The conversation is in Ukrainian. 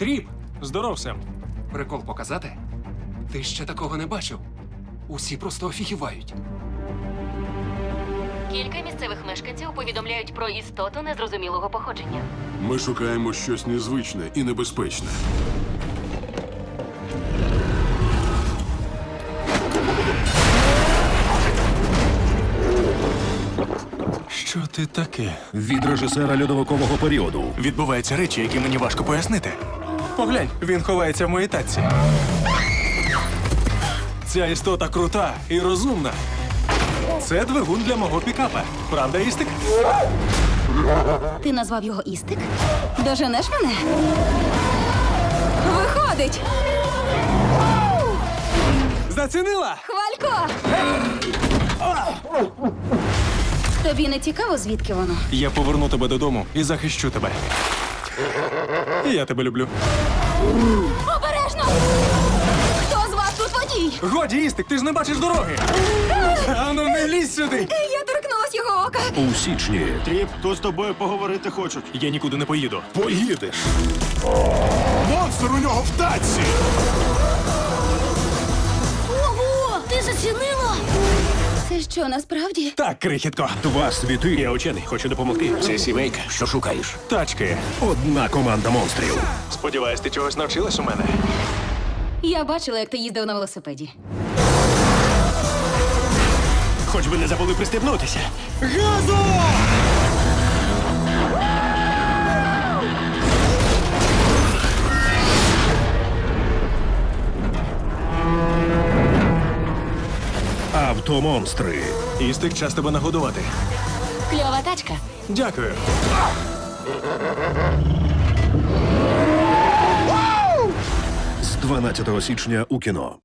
Тріп! Здоров, Сем. Прикол показати? Ти ще такого не бачив. Усі просто офігівають. Кілька місцевих мешканців повідомляють про істоту незрозумілого походження. Ми шукаємо щось незвичне і небезпечне. Що ти таке? від режисера льодовикового періоду. Відбуваються речі, які мені важко пояснити. Поглянь, він ховається в моїй татці. Ця істота крута і розумна. Це двигун для мого пікапа. Правда, істик? Ти назвав його Істик? Доженеш мене? Виходить! Зацінила! Хвалько! Тобі не цікаво, звідки воно? Я поверну тебе додому і захищу тебе. І я тебе люблю. Обережно! Хто з вас тут водій? Годі, істик, ти ж не бачиш дороги. Ану, не лізь сюди! Я торкнулась його ока. У січні Тріп, тут з тобою поговорити хочуть. Я нікуди не поїду. поїдеш. Монстр у нього в таці! Це що, насправді? Так, крихітко. Два світи. Я учений, хочу допомогти. Це сімейка. Що шукаєш? Тачки. Одна команда монстрів. Сподіваюсь, ти чогось навчилась у мене. Я бачила, як ти їздив на велосипеді. Хоч би не забули пристебнутися. Автомонстри. Істик, час тебе нагодувати. Кльова тачка. Дякую. З 12 січня у кіно.